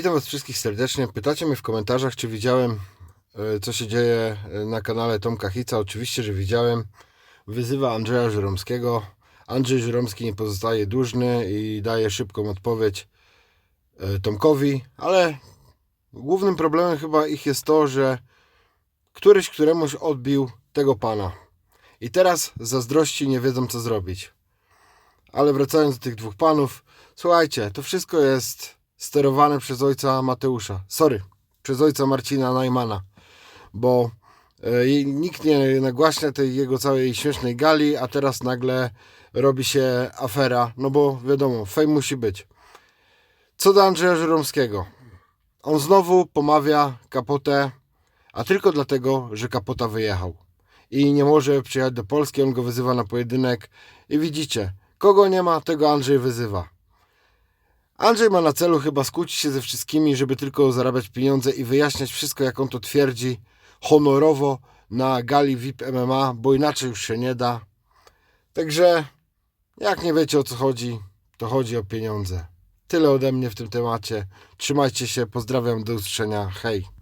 Witam Was wszystkich serdecznie. Pytacie mnie w komentarzach, czy widziałem, e, co się dzieje e, na kanale Tomka Hica. Oczywiście, że widziałem. Wyzywa Andrzeja Żyromskiego. Andrzej Żyromski nie pozostaje dłużny i daje szybką odpowiedź e, Tomkowi, ale głównym problemem chyba ich jest to, że któryś któremuś odbił tego pana. I teraz zazdrości nie wiedzą, co zrobić. Ale wracając do tych dwóch panów, słuchajcie, to wszystko jest sterowane przez ojca Mateusza. Sorry, przez ojca Marcina Najmana, bo e, nikt nie nagłaśnia tej jego całej śmiesznej gali, a teraz nagle robi się afera, no bo wiadomo, fame musi być. Co do Andrzeja Żeromskiego. On znowu pomawia kapotę, a tylko dlatego, że kapota wyjechał. I nie może przyjechać do Polski, on go wyzywa na pojedynek. I widzicie, kogo nie ma, tego Andrzej wyzywa. Andrzej ma na celu chyba skłócić się ze wszystkimi, żeby tylko zarabiać pieniądze i wyjaśniać wszystko, jak on to twierdzi, honorowo na gali VIP MMA, bo inaczej już się nie da. Także, jak nie wiecie o co chodzi, to chodzi o pieniądze. Tyle ode mnie w tym temacie. Trzymajcie się, pozdrawiam, do usłyszenia. Hej.